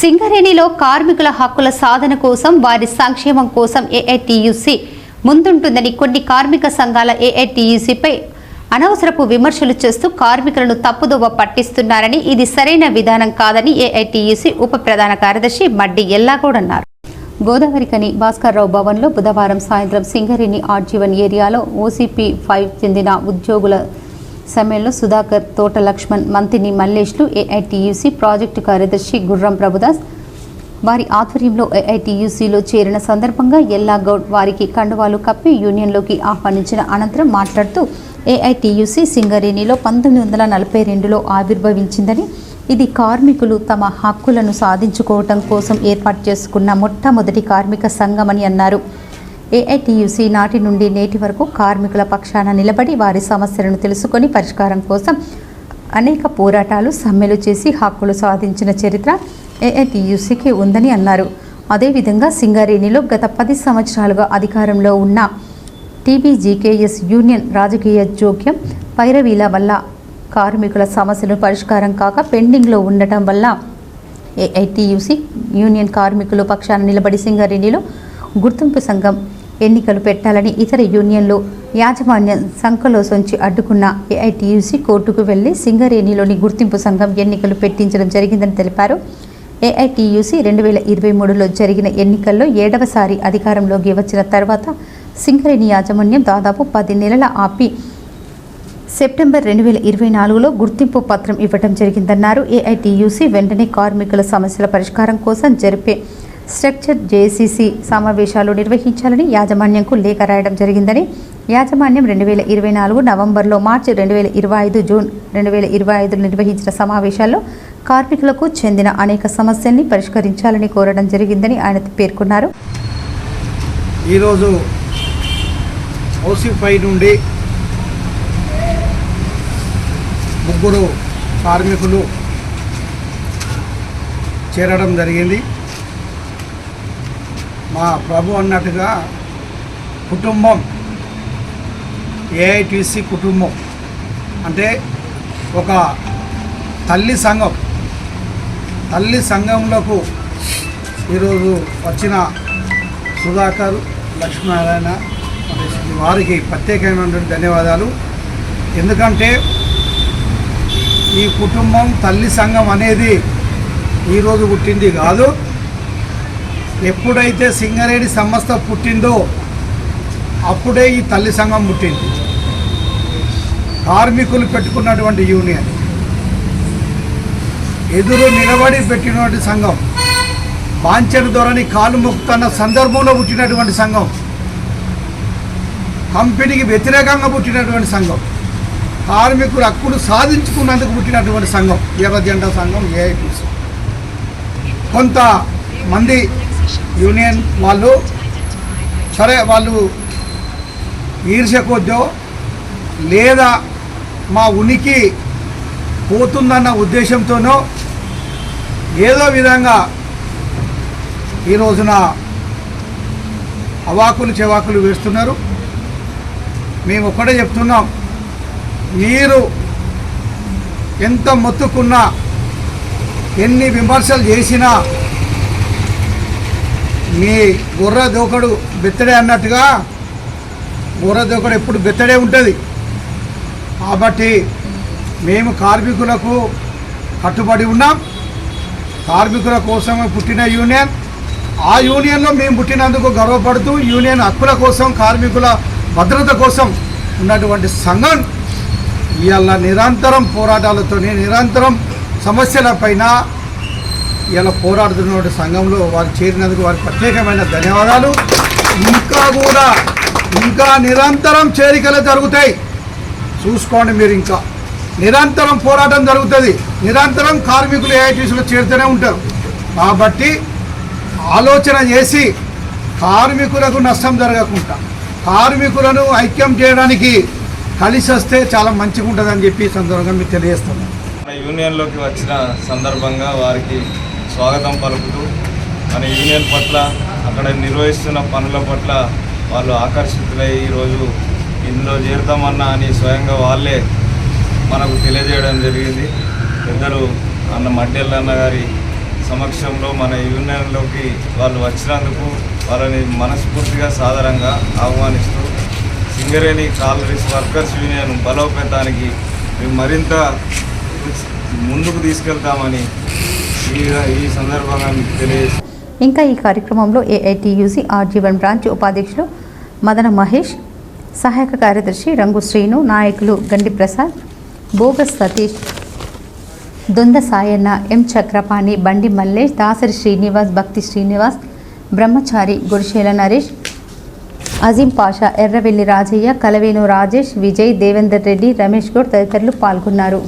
సింగరేణిలో కార్మికుల హక్కుల సాధన కోసం వారి సంక్షేమం కోసం ఏఐటియుసి ముందుంటుందని కొన్ని కార్మిక సంఘాల ఏఐటియుసిపై అనవసరపు విమర్శలు చేస్తూ కార్మికులను తప్పుదోవ పట్టిస్తున్నారని ఇది సరైన విధానం కాదని ఏఐటియుసి ఉప ప్రధాన కార్యదర్శి మడ్డి ఎల్లాగౌడ్ అన్నారు. గోదావరికని భాస్కర్రావు భవన్లో బుధవారం సాయంత్రం సింగరేణి ఆర్జీవన్ ఏరియాలో ఓసీపీ ఫైవ్ చెందిన ఉద్యోగుల సమయంలో సుధాకర్ తోట లక్ష్మణ్ మంతిని మల్లేష్లు ఏఐటియుసి ప్రాజెక్టు కార్యదర్శి గుర్రం ప్రభుదాస్. వారి ఆధ్వర్యంలో ఏఐటియుసిలో చేరిన సందర్భంగా ఎల్లాగౌడ్ వారికి కండువాలు కప్పి యూనియన్లోకి ఆహ్వానించిన అనంతరం మాట్లాడుతూ ఏఐటియుసి సింగరేణిలో పంతొమ్మిది వందల నలభై రెండులో ఆవిర్భవించిందని ఇది కార్మికులు తమ హక్కులను సాధించుకోవటం కోసం ఏర్పాటు చేసుకున్న మొట్టమొదటి కార్మిక సంఘమని అన్నారు. ఏఐటియుసి నాటి నుండి నేటి వరకు కార్మికుల పక్షాన నిలబడి వారి సమస్యలను తెలుసుకొని పరిష్కారం కోసం అనేక పోరాటాలు సమ్మెలు చేసి హక్కులు సాధించిన చరిత్ర ఏఐటియుసికి ఉందని అన్నారు. అదేవిధంగా సింగరేణిలో గత పది సంవత్సరాలుగా అధికారంలో ఉన్న టీబీజీకేఎస్ యూనియన్ రాజకీయ జోక్యం పైరవీల వల్ల కార్మికుల సమస్యలు పరిష్కారం కాక పెండింగ్లో ఉండటం వల్ల ఏఐటియుసి యూనియన్ కార్మికులు పక్షాన నిలబడి సింగరేణిలో గుర్తింపు సంఘం ఎన్నికలు పెట్టాలని ఇతర యూనియన్లు యాజమాన్యం సంఖలో సొంచి అడ్డుకున్న ఏఐటీయూసీ కోర్టుకు వెళ్ళి సింగరేణిలోని గుర్తింపు సంఘం ఎన్నికలు పెట్టించడం జరిగిందని తెలిపారు. ఏఐటీయూసీ రెండు వేల ఇరవై మూడులో జరిగిన ఎన్నికల్లో ఏడవసారి అధికారంలోకి వచ్చిన తర్వాత సింగరేణి యాజమాన్యం దాదాపు పది నెలల ఆపి సెప్టెంబర్ రెండు వేల ఇరవై నాలుగులో గుర్తింపు పత్రం ఇవ్వడం జరిగిందన్నారు. ఏఐటీయూసీ వెంటనే కార్మికుల సమస్యల పరిష్కారం కోసం జరిపే స్ట్రక్చర్ జేసీసీ సమావేశాలు నిర్వహించాలని యాజమాన్యంకు లేఖ రాయడం జరిగిందని యాజమాన్యం రెండు వేల ఇరవై నాలుగు నవంబర్లో మార్చి రెండు వేల ఇరవై ఐదు జూన్ రెండు వేల ఇరవై ఐదు నిర్వహించిన సమావేశాల్లో కార్మికులకు చెందిన అనేక సమస్యల్ని పరిష్కరించాలని కోరడం జరిగిందని ఆయన పేర్కొన్నారు. ఈరోజు ఓసిఫై నుండి ముగ్గురు కార్మికులు చేరడం జరిగింది. మా ప్రభు అన్నట్టుగా కుటుంబం ఏఐటీసీ కుటుంబం అంటే ఒక తల్లి సంఘం. తల్లి సంఘంలోకు ఈరోజు వచ్చిన సుధాకర్ లక్ష్మీనారాయణ వారికి ప్రత్యేకమైనటువంటి ధన్యవాదాలు. ఎందుకంటే ఈ కుటుంబం తల్లి సంఘం అనేది ఈరోజు పుట్టింది కాదు. ఎప్పుడైతే సింగరేణి సంస్థ పుట్టిందో అప్పుడే ఈ తల్లి సంఘం పుట్టింది. కార్మికులు పెట్టుకున్నటువంటి యూనియన్. ఎదురు నిలబడి పెట్టినటువంటి సంఘం. బాంచర్ ధోరణి కాలు మొక్కుతున్న సందర్భంలో పుట్టినటువంటి సంఘం. కంపెనీకి వ్యతిరేకంగా పుట్టినటువంటి సంఘం. కార్మికుల హక్కులు సాధించుకున్నందుకు పుట్టినటువంటి సంఘం. ఎర్ర జెండా సంఘం ఏఐటీసీ కొంత మంది యూనియన్ వాళ్ళు సరే వాళ్ళు ఈర్ష్య కొద్దో లేదా మా ఉనికి పోతుందన్న ఉద్దేశంతోనో ఏదో విధంగా ఈ రోజున అవాకులు చెవాకులు వేస్తున్నారు. మేము ఒక్కడే చెప్తున్నాం మీరు ఎంత మొత్తుకున్నా ఎన్ని విమర్శలు చేసినా ఈ గుర్ర దూకడు బెత్తడే అన్నట్టుగా గుర్ర దూకడు ఎప్పుడు బెత్తడే ఉంటుంది. కాబట్టి మేము కార్మికులకు కట్టుబడి ఉన్నాం. కార్మికుల కోసమే పుట్టిన యూనియన్. ఆ యూనియన్లో మేము పుట్టినందుకు గర్వపడుతూ యూనియన్ హక్కుల కోసం కార్మికుల భద్రత కోసం ఉన్నటువంటి సంఘం ఇవాళ నిరంతరం పోరాటాలతోనే నిరంతరం సమస్యలపైన ఇలా పోరాడుతున్నటువంటి సంఘంలో వారు చేరినందుకు వారికి ప్రత్యేకమైన ధన్యవాదాలు. ఇంకా కూడా ఇంకా నిరంతరం చేరికలు జరుగుతాయి. చూసుకోండి మీరు ఇంకా. నిరంతరం పోరాటం జరుగుతుంది. నిరంతరం కార్మికులు ఏఐటీసీలో చేరుతూనే ఉంటారు. కాబట్టి ఆలోచన చేసి కార్మికులకు నష్టం జరగకుండా కార్మికులను ఐక్యం చేయడానికి కలిసి వస్తే చాలా మంచిగా ఉంటుందని చెప్పి సందర్భంగా మీకు తెలియజేస్తున్నాను. యూనియన్లోకి వచ్చిన సందర్భంగా వారికి స్వాగతం పలుకుతూ మన యూనియన్ పట్ల అక్కడ నిర్వహిస్తున్న పనుల పట్ల వాళ్ళు ఆకర్షితులై ఈరోజు ఇందులో చేరుతామన్నా అని స్వయంగా వాళ్ళే మనకు తెలియజేయడం జరిగింది. పెద్దలు అన్న మడ్డెల్లన్న గారి సమక్షంలో మన యూనియన్లోకి వాళ్ళు వచ్చినందుకు వాళ్ళని మనస్ఫూర్తిగా సాధారణంగా ఆహ్వానిస్తూ సింగరేణి కాలరీస్ వర్కర్స్ యూనియన్ బలోపేతానికి మేము మరింత ముందుకు తీసుకెళ్తామని ఈ సందర్భంగా మీకు ఇంకా ఈ కార్యక్రమంలో ఏఐటియుసి ఆర్జీవన్ బ్రాంచ్ ఉపాధ్యక్షులు మదన మహేష్ సహాయక కార్యదర్శి రంగు శ్రీను నాయకులు గండి ప్రసాద్ బోగస్ సతీష్ దొంద సాయన్న ఎం చక్రపాణి బండి మల్లేష్ దాసరి శ్రీనివాస్ భక్తి శ్రీనివాస్ బ్రహ్మచారి గుడిశేల నరేష్ అజీం పాషా ఎర్రవెల్లి రాజయ్య కలవేను రాజేష్ విజయ్ దేవేందర్ రెడ్డి రమేష్ గౌడ్ తదితరులు పాల్గొన్నారు.